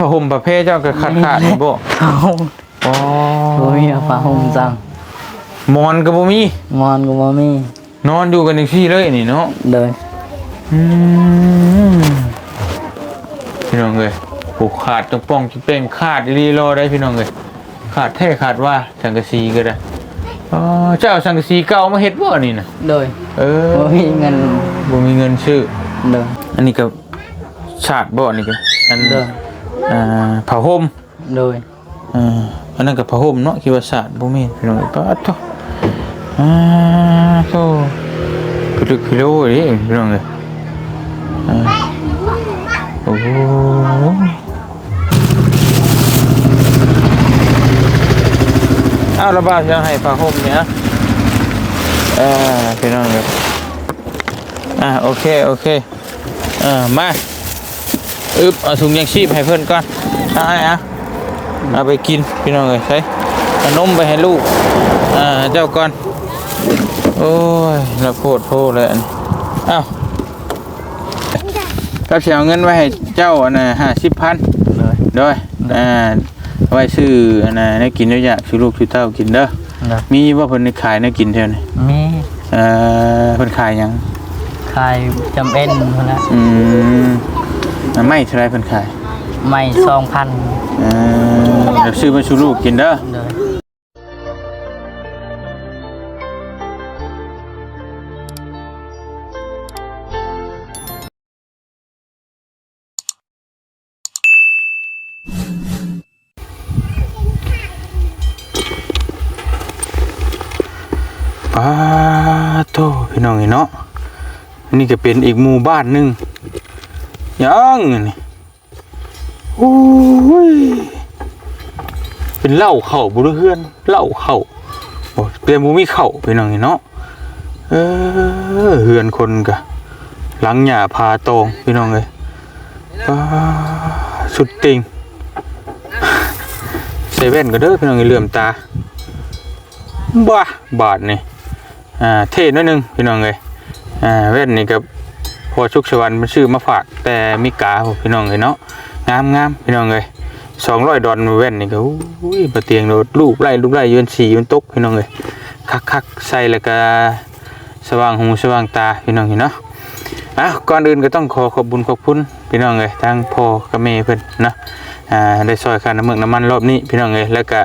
ผ้าห่มประเภทเจ้าก็ขาดขาดนี่บ่ผ้าห่มอ๋อบ่มีเอาผ้าห่มจังหมอนก็บ่มีมอนก็บ่มี นอนอยู่กันจังซี่เลยนี่เนาะเดินอืมพี่น้องเอ้ยผูกขาดจังป้องจังเป้งขาดอีหลีรอได้พี่น้องเอ้ยขาดแท้ขาดว่าสังกะสีก็ได้อ๋อเจ้าสังกะสีเก่ามาเฮ็ดบ่นี่น่ะเดินเออบ่มีเงินบ่มีเงินซื้อเดินอันนี้ก็ชาดบ่อันนี้ก็อันเดิน อ่าผ้าห่มเดินอ่าอันนั้นก็ผ้าห่มเนาะคิดว่าชาดบ่แม่นพี่น้องเอ้ยปะโตอ่าโตคือลึกคือโลเด้พี่น้องเอ้ยอ่าโอ้โหเอาระบาดจะให้ผ้าห่มเนี่ยเอ่าพี่น้องเอ้ยอ่าโอเคโอเคอ่ามา อึบเอาถุงยางชีพให้เพิ่นก่อนเอาให้อะเอาไปกินพี่น้องเอ้ยใส่ขนมไปให้ลูกอ่าเจ้าก่อนโอ้ยละโพดโพดเลยอันนี้เอ้าก็เสียเงินไว้ให้เจ้าอันน่ะห้าสิบพันเดินด้วยอ่าไว้ซื้ออันน่ะให้กินเยอะๆซื้อลูกซื้อเต้ากินเด้อเดินมีว่าเพิ่นได้ขายให้กินเท่านี้มีเอ่อเพิ่นขายหยังขายจำเป็นพุ่นนะอืม อ่าไม่เท่าไรเพิ่นขายไม่2,000เอ่อเดี๋ยวซื้อมาสู่ลูกกินเด้อเดินป้าโตพี่น้องเนาะนี่ก็เป็นอีกหมู่บ้านหนึง ยังนี่โอ้ยเป็นเหล้าเข่าบุรเฮือนเหล้าเข่าเตรียมบ่มีเข่าพี่น้องเนาะเออเฮือนคนกะหลังหญ้าพาตองพี่น้องเอ้ยสุดติงเซเว่นก็เด้อพี่น้องเอ้ยเลื่อมตาบ้าบาทนี่อ่าเท่นิดนึงพี่น้องเลยอ่าแว่นนี่กับ พอชุกชวันมันชื่อมาฝากแต่มีกาพี่น้องเลยเนาะงามงามพี่น้องเลยสองร้อยดอลแว่นนี่ก็อุ้ยบะเตียงโดดรูปไล่รูปไล่ยืนสียืนตกพี่น้องเลยคักคักใส่แล้วก็สว่างหูสว่างตาพี่น้องเห็นเนาะอะก่อนอื่นก็ต้องขอขอบคุญขอบคุณพี่น้องเลยทางพ่อกับแม่เพิ่นนะอ่าได้ซอยค่าน้ำมันน้ำมันรอบนี้พี่น้องเลยแล้วก็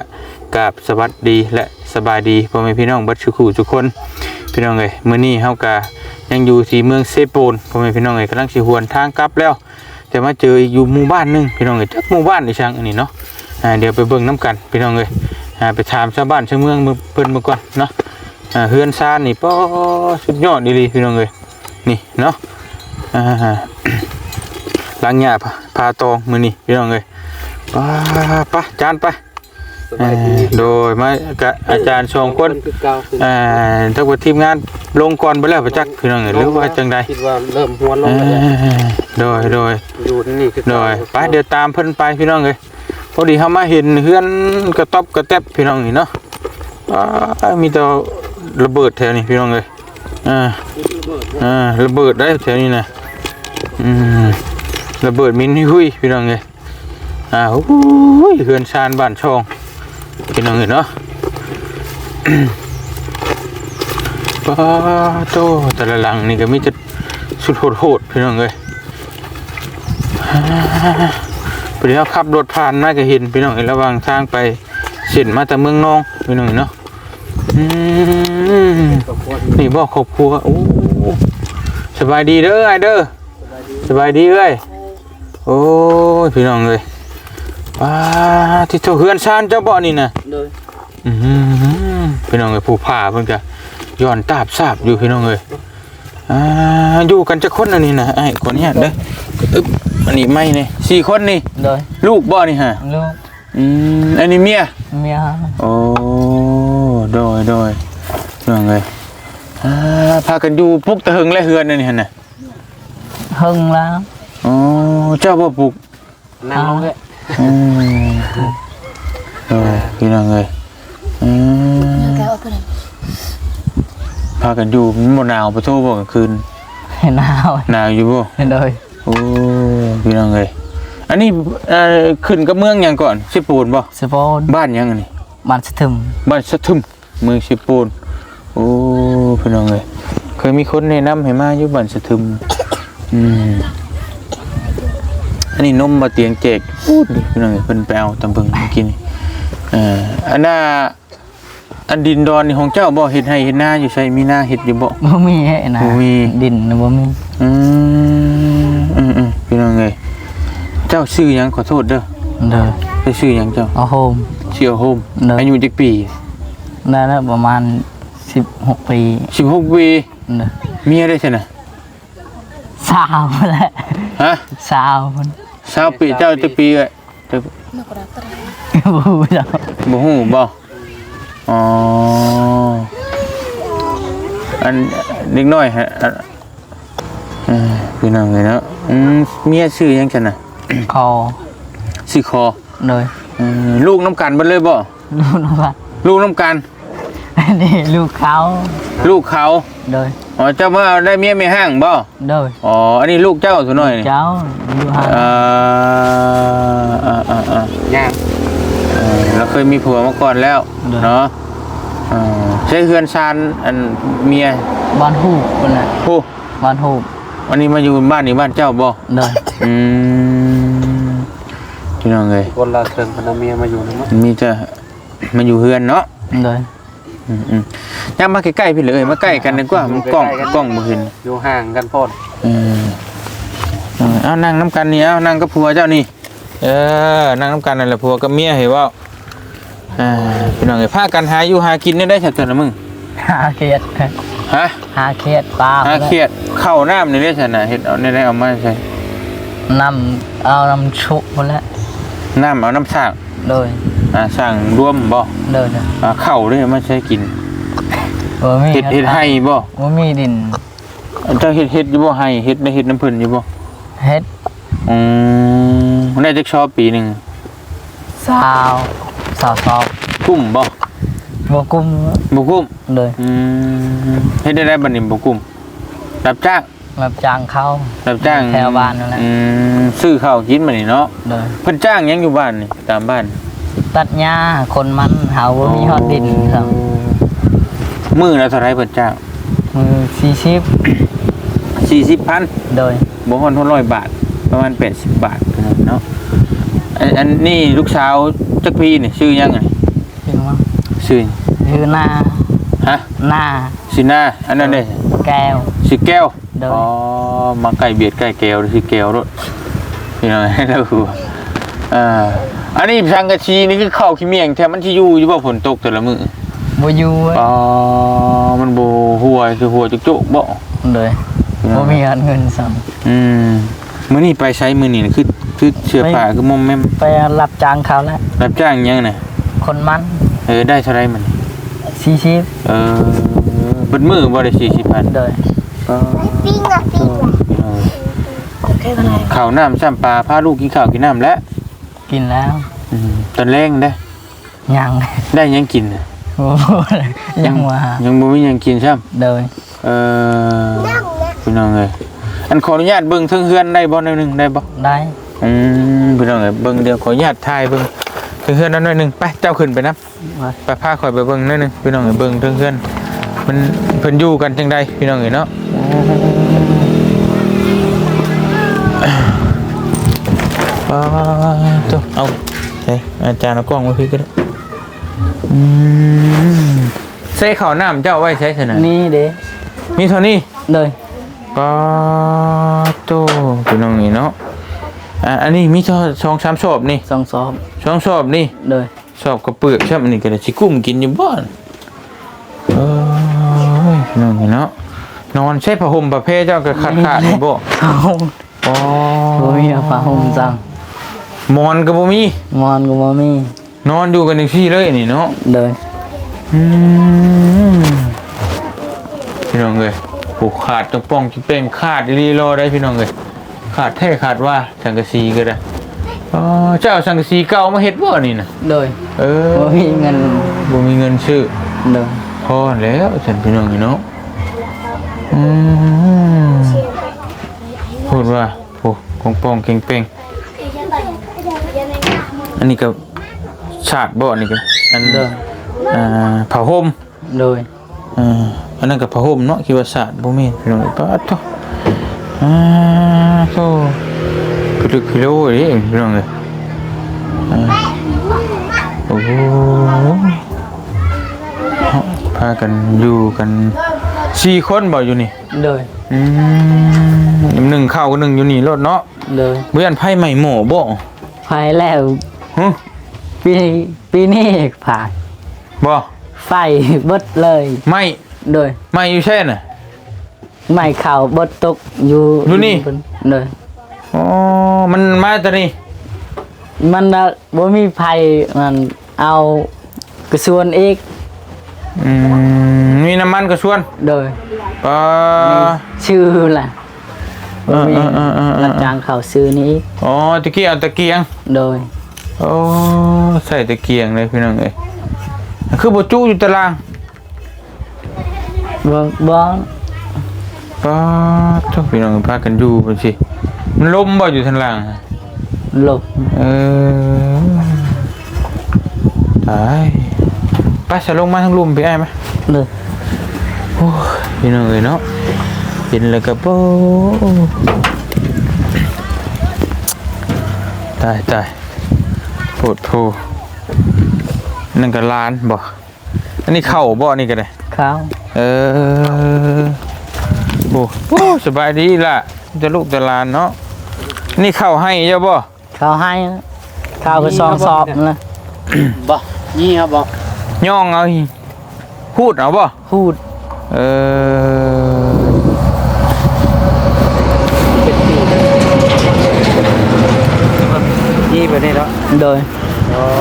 กับสวัสดีและสบายดีพ่อแม่พี่น้องบัดชุกขู่ทุกคน พี่น้องเอ้ยมื้อนี้เฮากะ ยังอยู่ที่เมืองเซโปนพ่อแม่พี่น้องเอ้ยกำลังสิหวนทางกลับแล้ว แต่มาเจออีกอยู่หมู่บ้านหนึงพี่น้องเอ้ยจักหมู่บ้านอีช่างอันนี้เนาะอ่าเดี๋ยวไปเบิ่งน้ำกันพี่น้องเอ้ยอ่าไปถามชาวบ้านชาวเมืองเมืองเพิ่นมาก่อนเนาะอ่าเฮือนซานนี่ป้อสุดยอดดีๆพี่น้องเอ้ยนี่เนาะอ่าหลังหญ้าพาพาตองมื้อนี้พี่น้องเอ้ยไปไปจานไป เอ่อโดยมากับอาจารย์สองคนคือเก่าคือเอ่อถ้าว่าทีมงานลงก่อนไปแล้วประจักษ์พี่น้องเอ๋ยหรือว่าจังใดคิดว่าเริ่มหัวลเอ่งแล้วเนี่ยอโดยโดย อยู่นี่คือโดเก่ายไปเดี๋ยวตามเพิ่นไปพี่น้องเอ๋ยพอดีเขามาเห็นเฮือนกระต๊อบกระแตบพี่น้องนี่เนาะอ้ามีแต่ระเบิดแถวนี้พี่น้องเอ๋ยอ่าอ่าระเบิดได้แถวนี้นะอืมระเบิดมินหุ้ยพี่น้องเอ๋ยอ่าโอ้ยเฮือนชานบ้านช่อง พี่น้องเห็นเนาะป้าโตแต่ละหลังนี่ก็มีจะสุดโหดๆพี่น้องเลยอ่าพอดีเขาขับรถผ่านมาก็เห็นพี่น้องเห็นระหว่างทางไปเส้นมาแต่เมืองนองพี่น้องเห็นเนาะนี่บอกครอบครัวโอ้สบายดีเด้อไอเด้อสบายดีเอ้ยโอ้พี่น้องเลย ป้าที่เจ้าเฮือนซานเจ้าบ่อนี่นะเลยอืมพี่น้องเอ้ยผู้ผ่าเพิ่นก็ย้อนตาบทราบอยู่พี่น้องเอ้ยอ่าอยู่กันจะคนอันนี้นะไอ้คนเนี้ยเด้ออึ๊บอันนี้ไม่เนี่ยสี่คนนี่เดินลูกบ่นี่ฮะลูกอืมอันนี้เมียเมียโอ้โดยโดยพี่น้องเอ้ยอ่าพากันอยู่ปลุกตะหึงและเฮือนอันนี่หั่นน่ะหึงแล้วอ๋อเจ้าบ่ปลุกนั่งลงเลย อืมเออพี่น้องเอ้ยอืมพากันอยู่มันบ่หนาวปะโทบ่กลางคืนให้หนาวหนาวอยู่บ่เดินโอ้พี่น้องเอ้ยอันนี้เอ่อขึ้นกับเมืองหยังก่อนสิปูนบ่สปอนบ้านหยังอันนี้บ้านสะทึมบ้านสะทึมเมืองสิปูนโอ้พี่น้องเอ้ยเคยมีคนแนะนำให้มาอยู่บ้านสะทึมอืม อันนี้นมมาเตียงเจกพูดดิพี่น้องเอ้ยเพิ่นไปเอาตำเบิงเมื่อกี้นี่เอ่ออันน่ะอันดินดอนนี่ของเจ้าบ่เฮ็ดให้เฮ็ดนาอยู่ใช่มีนาเฮ็ดอยู่บ่บ่มีให้นะบ่มีดินน่ะบ่มีอืมอืมอืมพี่น้องเอ้ยเจ้าชื่อหยังขอโทษเด้อเด้อเจ้าชื่อหยังเจ้าเอาโฮมชื่อโฮมเด้อออายุจักปีได้แล้วประมาณ16ปี16ปีเด้อเมียได้ใช่น่ะสาวแหละฮะสาวมัน 20ปีเจ้าจักปีเอ้ยเจ้าบ่รู้จักบ่ฮู้บ่อ๋ออันเด็กน้อยฮะอันเอ่อพี่น้องเอ้ยเนาะอืมเมียชื่อหยังซั่นน่ะคอชื่อคอเลยอืมลูกน้ำกันเบิดเลยบ่ลูกน้องว่าลูกน้ำกันนี่ลูกเขา ลูกเขาเลย อ๋อเจ้ามาได้เมียไม่ห้างบ่เลยอ๋อ อันนี้ลูกเจ้าตัวน้อยนี่เจ้าอยู่ห่างอ่าอ่าอ่าอ่าย่างเออเราเคยมีผัวมาก่อนแล้วเนาะอ่าใช้เฮือนซานอันเมียบ้านฮูกคนน่ะโอ้บ้านฮูกวันนี้มาอยู่บ้านนี่บ้านเจ้าบ่เลยอืมพี่น้องเอ้ยคนละเครื่องพนเมียมาอยู่นะมั้งมีแต่มาอยู่เฮือนเนาะเลย อืมอืมย่ามาใกล้ๆพี่เลยมาใกล้กันดีกว่ามันกล้องกล้องบ่เห็นอยู่ห่างกันโพดเออเออเอานั่งน้ำกันนี่เอานั่งกับผัวเจ้านี่ เออนั่งน้ำกันนั่นแหละผัวกับเมียเห็นว่าอ่าพี่น้องเอ้ยพากันหาอยู่หากินได้ได้ชัดเจนนะมึงหาเขียดฮะหาเขียดปลาหาเครียดเข้าน้ำนี่ได้ชัดนะเห็ดเอาในได้เอามาใส่นำเอานำชุบคนละน้ำเอาน้ำสร้างเลย อ่าสร้างรวมบ่เลยนะอ่าเข้าด้วยมาใช้กินบ่มีเห็ดเห็ดให้บ่บ่มีดินเจ้าเห็ดเห็ดอยู่บ่ให้เห็ดได้เห็ดน้ำเพิ่นอยู่บ่เฮ็ดอืมได้จักชอบปีหนึ่งสาวสาวสอบกุ้มบ่บ่กุ้มบ่กุ้มเลยอืมเฮ็ดได้ได้บัดนี้บ่กุ้มรับจ้างรับจ้างเขารับจ้างแถวบ้านนั่นแหละอืมซื้อข้าวกินมานี่เนาะเลยเพิ่นจ้างหยังอยู่บ้านนี่ตามบ้าน ตัดหญ้าคนมันหาว่ามีฮอดดินครับมื้อละเท่าไหร่เพิ่นจ้างมือสี่สิบ40,000โดยบ่ฮอด100บาท ประมาณ80บาทเนาะอันอันนี้ลูกสาวจักปีนี่ชื่อหยังไงจริงมั้งชื่อคือหน้าฮะหน้าสินาอันนั้นเด้แก้วสิแก้วโดยอ๋อมาใกล้เบียดใกล้แก้วสิแก้วรถพี่น้องให้เราฮู้ อ่าอันนี้สังกะชีนี่คือข้าวขี้เมียงแท้มันสิอยู่อยู่บ่ฝนตกแต่ละมื้อบ่อยู่เว้ยอ๋อมันโบหัวคือหัวจุกจุกบ่เลยบ่มีเงินสั่งอืมมื้อนี้ไปใช้มื้อนี้น่ะคือคือเสื้อผ้าคือมอมแม่มไปรับจ้างเขาแล้วรับจ้างหยังน่ะคนมันเออได้เท่าไหร่มันสี่สิบเออเบิดมื้อบ่ได้40,000โดยก็เออข้าวน้ำซ้ำปลาพาลูกกินข้าวกินน้ำแล้ว กินแล้วอืมตอนแรงได้ ยังได้หยังกินน่ะโอ้โหยังว่ายังบ่มีหยังกินซ้ำโดยเออพี่น้องเอ้ยอันขออนุญาตเบิ่งเทิงเฮือนได้บ่หน่อยหนึงได้บ่ ได้อืมพี่น้องเอ้ยเบิ่งเดี๋ยวขออนุญาตถ่ายเบิ่งเทิงเฮือนนั้นหน่อยหนึงไปเจ้าขึ้นไปนํว่าไปพาข่อยไปเบิ่งหน่อยหนึงพี่น้องเอ้ยเบิ่งเทิงเฮือนมันเพิ่นอยู่กันจังไดพี่น้องเอ้ยเนาะ ป้าตัวเอาเฮ้ยอาจารย์เอากล้องมาพี่ก็ได้อืมใส่ข้าวน้ำเจ้าไว้ใช้ซั่นน่ะนี่เด้มีเท่านี้โดยปาโตพี่น้องนี่เนาะอะอันนี้มีช่อช่องสามชอบนี่สองสอบช่องชอบนี่โดยชอบกระเปือกใช่ไหมอันนี้ก็ได้ชิกุ้มกินอยู่บ้านเอ้ยพี่น้องนี่เนาะนอนใช้ผ้าห่มประเภทเจ้าก็ขาดขาดนี่บ่เอาอ๋อบ่มีเอาผ้าห่มจังห มอนก็บ่มี มอนก็บ่มีนอนอยู่กันจังซี่เลยนี่เนาะโดยอืมพี่น้องเอ้ยผูกขาดตรงป้องจิเป้งขาดรีรอได้พี่น้องเอ้ยขาดแท้ขาดว่าสังกะสีก็ได้อ๋อเจ้าสังกะสีเก่ามาเฮ็ดบ่นี่น่ะโดยเออบ่มีเงินบ่มีเงินซื้อโดยพอแล้วฉันพี่น้องนี่เนาะอืมพูดว่าโอ้กองปองเก่งเป้งอั นนี้ก็ชาดบ่อันนี้ก็อันเด้ออ่าผ้าห่มโดยอ่าอันนั้นก็ผ้าห่มเนาะคิดว่าชาดบ่แม่นพี่น้องปะโตอ่าโตคือลึกคือโลนี่พี่น้องเอ้ยอ่าโอ้โหพากันอยู่กันสี่คนบ่อยู่นี่โดยอืมหนึ่งเข้ากับหนึ่งอยู่นี่รถเนาะโดยเพื่อนไพ่ใหม่หมอบ่ภายแล้ว ฮะปีปีนี้ผ่านบ่ไฟเบิดเลย ไม่โดยไม่อยู่แช่น่ะ ไม่เข่าเบิดตกอยู่อยู่นี่โดยอ๋อมันมาแต่นี่มันน่ะบ่มีไฟมันเอากระสวนอีกอืมมีน้ำมันก็ชวนโดยปะชื่อล่ะเออเออเออเออเออ รับจ้างเขาซื้อนี้อีกอ๋อตะเกียงเอาตะเกียง โดย โอ้ใส่ตะเกียงเลยพี่น้องเอ้ยคือบ่จุอยู่ตารางบ่บ่ปะทุกพี่น้องพากันอยู่ไปสิมันลมบ่อยู่ทางล่างหลบเออตายไปสลงมาทางลุมพี่ไอ้ไหมเลยโอ้ยพี่น้องเอ้ยเนาะเห็นแล้วก็โป้ตายตายโผ ดโพนั่นก็ล้านบ่อันนี้เข่าบ่นี่ก็ได้เขาเออโอ้โอ้สบายดีล่ะจะลูกจะหลานเนาะนี่เข้าให้เจ้าบ่เขาให้นะเขาก็ซองสอบนะบ่นี่ครับบ่ย่องเอาหิพูดเอาบ่พูดเออ นี่ไปนี่แล้วโดย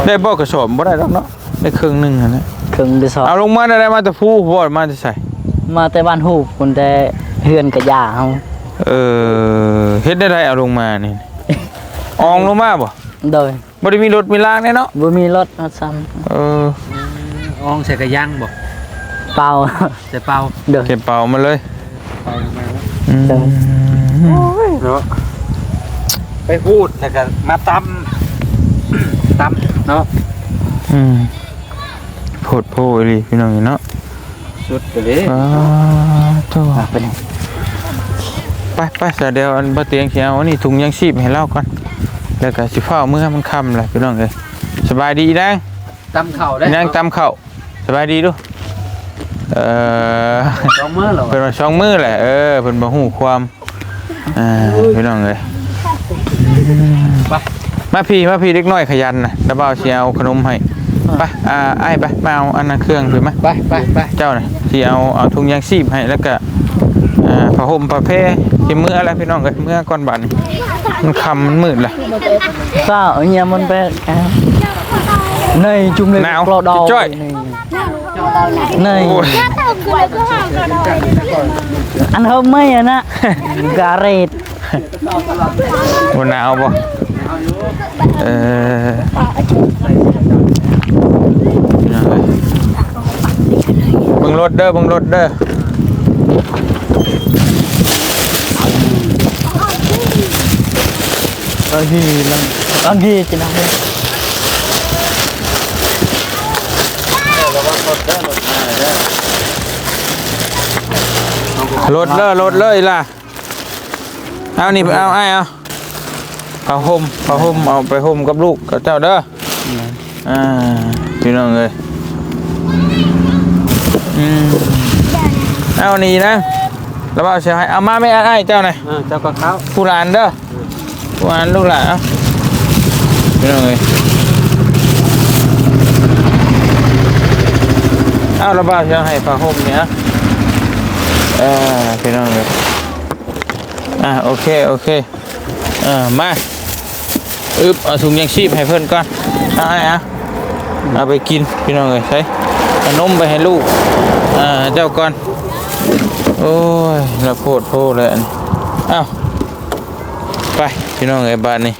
ได้บ่กระสอบบ่ได้หรอกเนาะได้ครึ่งหนึงหั่นนะครึ่งกระสอบเอาลงมาได้ได้มาแต่ผู้บ่มาแต่ใส่มาแต่บ้านหูคนแต่เฮือนกระยาเฮาเออเฮ็ดได้ได้เอาลงมานี่ อองลงมาบ่โดยบ่ได้มีรถมีรางแน่เนาะบ่มีรถมาซ้เอออองใส่กระยังบ่ำเปล่า ใส่เป่าโดย เก็บเป่ามาเลยเป่ามาอืม เนาะไปพูดแต่ก็มาตำ ตำเนาะอืมโพดโพอีหลีพี่น้องเนาะสุดไปเลยอ้าโตไปไหนไปไปเสียเดียวอันบ่เตียงเขียวอันนี้ถุงยังชีพให้เล่าก่อนแล้วก็สิเฝ้าเมื่อมันค่ำแหละพี่น้องเอ้ยสบายดีนางตำเข่าได้นางตำข้าวสบายดีดู เออสองมื้อแล้วเพิ่นมาช่องมือแหละ เออเพิ่นบ่ฮู้ความ อ่าพี่น้องเอ้ยไป มาพี่มาพี่เด็กน้อยขยันนะแล้วบ่าวสิเอาขนมให้ไปอ่าอ้ายไปมาเอาอันนั้นเครื่องไปมาไปไปไปเจ้าน่ะที่เอาเอาถุงยางชีพให้แล้วก็อ่าผ้าห่มผ้าแพรที่มืออะไรพี่น้องเอ้ยมือก่อนบัดนี้มันค่ำมันมืดล่ะ sao ở nhà mình bé à. này chung lên Nào, lo đau chị Trọi. này โอ้ย ăn hôm mấy anh á gà rệt บ่หนาวบ่ เออพี่น้องเอ้ยเบิ่งรถเด้อเบิ่งรถเด้อ rồi gì lần con gì chị nào đây รถเด้อรถเลยล่ะ เอานี่เอาไอ้เอา ผ้าห่มผ้าห่มเอาไปห่มกับลูกกับเจ้าเด้ออ่าพี่น้องเอ้ยอืมเอานี่นะแล้วเอาเสียให้เอามาไม่ไอ้เจ้าหน่อยเออเจ้าก็เข้าผู้หลานเด้อผู้หลานลูกหลานเอาพี่น้องเอ้ยเอาระบาดเสียให้ผ้าห่มเนี่ยเออพี่น้องเอ้ยอะโอเคโอเคเออมา อึบเอาถุงยางชีพให้เพื่อนก่อนเอาให้อะเอาไปกินพี่น้องเอ้ยใช้ขนมไปให้ลูกอ่าเจ้าก่อน โอ้ยละโพดโพดเลยอันนี้เอ้าไปพี่น้องไอ้บ้านนี่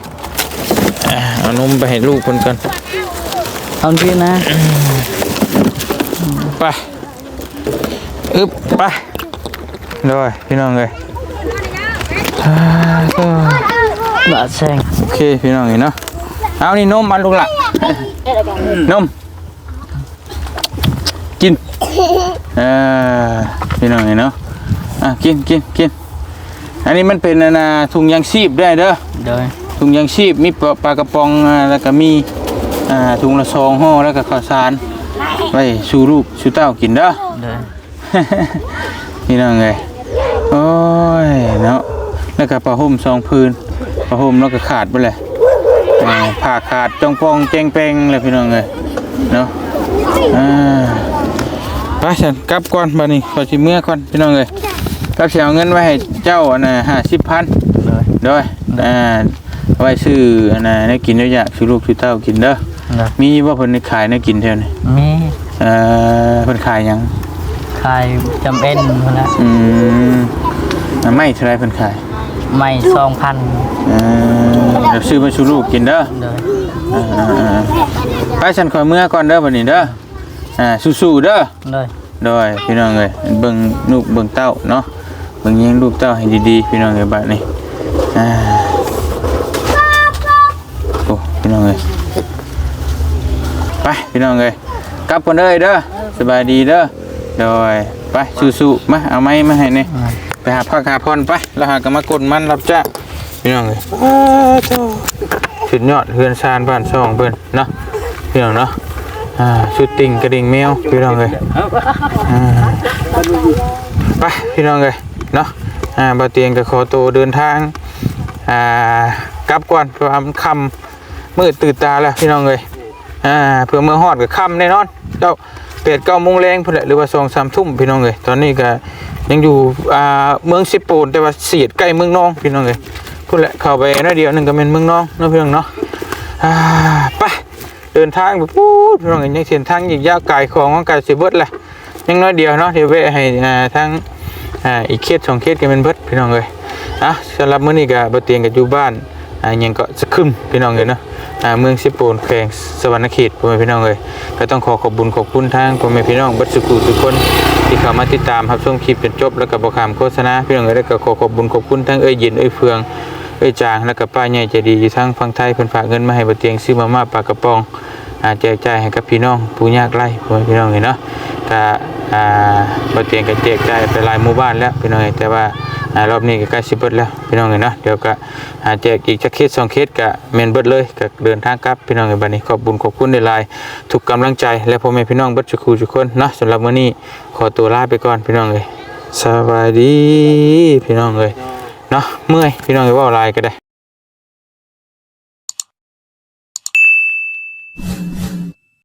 อะเอานมไปให้ลูกคนกัน ông kia nè ไปอึบไปเลยพี่น้องเลย อ่าก็ đợi xem โอเคพี่น้องเห็นเนาะเอานี่นมมาลูกละนมกินเออพี่น้องเนาะอะกินกินกินอันนี้มันเป็นอันนาถุงยางชีพได้เด้อโดยถุงยางชีพมีปลาปลากระป๋องอ่าแล้วก็มีอ่าถุงละซองห่อแล้วก็ข้าวสารไว้สู่ลูกสู่เต้ากินเด้อโดยนี่น้องไงโอ้ยเนาะแล้วก็ผ้าห่มสองพื้น ผ้าห่มแล้วก็ขาดไปเลยอ่าผ้าขาดจองปองแจงเปงเลยพี่น้องไงเนาะอ่าไปฉันกลับก่อนบัดนี้ขอชิเมื่อก่อนพี่น้องเลยกลับเสียเอาเงินไว้ให้เจ้าอันน่ะห้าสิบพันโดยด้วยอ่าเอาไว้ซื้ออันน่ะให้กินเยอะแยะซื้อลูกซื้อเต้ากินเด้อโดยมีว่าเพิ่นได้ขายให้กินเท่านี้มีเอ่อเพิ่นขายหยังขายจำเป็นพุ่นละอืมอ่าไม่เท่าไรเพิ่นขาย ไม่สองพันเอ่อเดี๋ยวซื้อมาสู่ลูกกินเด้อโดยอ่าๆไปฉันขอเมื่อก่อนเด้อบัดนี้เด้ออ่าสู้ๆเด้อโดยโดยพี่น้องเอ้ยเบิ่งลูกเบิ่งเต้าเนาะเบิ่งเลี้ยงลูกเต้าให้ดีๆพี่น้องเอ้ยบัดนี้อ่าโอ้พี่น้องเอ้ยไปพี่น้องเอ้ยกลับกันเด้อเด้อสบายดีเด้อโดยไปสู้ๆมาเอาไม้มาให้นี่ ไปหาพักหาพรไปแล้วหากนมากดมันรับจ้างพี่น้องเอ้ยอ้าวเจ้าสุดยอดเฮือนซานบ้านช่องเพิ่นเนาะพี่น้องเนาะอ่าชุดติ่งกระดิ่งแมวพี่น้องเอ้ยอ่าไปพี่น้องเลยเนาะอ่าบาเตียงกับขอตัวเดินทางอ่ากลับก่อนเพราะว่ามันค่ำมืดตื่นตาแล้วพี่น้องเลยอ่าเพื่อเมื่อฮอดกับค่ำแน่นอนเจ้า เป็ดเก้าโมงแรงพุ่นแหละหรือว่าสองสามทุ่มพี่น้องเลยตอนนี้ก็ยังอยู่อ่าเมืองสิบปูนแต่ว่าเสียดใกล้เมืองน้องพี่น้องเลยพุ่นแหละเข้าไปน้อยเดียวหนึงก็เป็นเมืองน้องเนาะพี่น้องเนาะอ่าไปเดินทางแบบพูดพี่น้องเอ้ยยังเส้นทางอีกยาวไกลของของไกลสิเบิดแหละยังน้อยเดียวเนาะเดี๋ยวแวะให้อ่าทั้งอ่าอีกเคสสองเคสกันเป็นเบิดพี่น้องเลยอะสำหรับมื้อนี้ก็บ่เตียงกับอยู่บ้านอ่ายังก็สะคึมพี่น้องเลยเนาะ เมืองสิโปนแขวงสวรรณเขตพ่อแม่พี่น้องเลยก็ต้องขอขอบคุญขอบคุณทางพ่อแม่พี่น้องบัดสุขุทุกคนที่เข้ามาติดตามรับชมคลิปจนจบแล้วก็บ่ขามโฆษณาพี่น้องเอ้ยแล้วก็ขอขอบคุญขอบคุณทั้งเอ้ยเย็นเอ้ยเฟืองเอ้ยจางแล้วก็ป้าใหญ่ใจดียทั้งฝั่งไทยเพิ่นฝากเงินมาให้บ่เตียงซื้อมาม่าปลากระป๋องอาแจกจ่ายให้กับพี่น้องผู้ยากไร้พ่อแม่พี่น้องเห็นเนาะก็อ่าบ่เตียงก็แจกจ่ายไปหลายหมู่บ้านแล้วพี่น้องเอ้ยแต่ว่า รอบนี้ก็ใกล้สิเบิดแล้วพี่น้องเห็นเนาะเดี๋ยวก็อาแจกอีกจักเคสสองเคสก็เมนเบิดเลยก็เดินทางกลับพี่น้องเอ้ยบัดนี้ขอบบุญขอบคุณในลายทุกกำลังใจและพ่อแม่พี่น้องเบิดทุกคู่ทุกคนเนาะสำหรับมื้อนี้ขอตัวลาไปก่อนพี่น้องเลยสบายดีพี่น้องเลยเนาะเมื่อยพี่น้องเอ้ยว่าอะไรก็ได้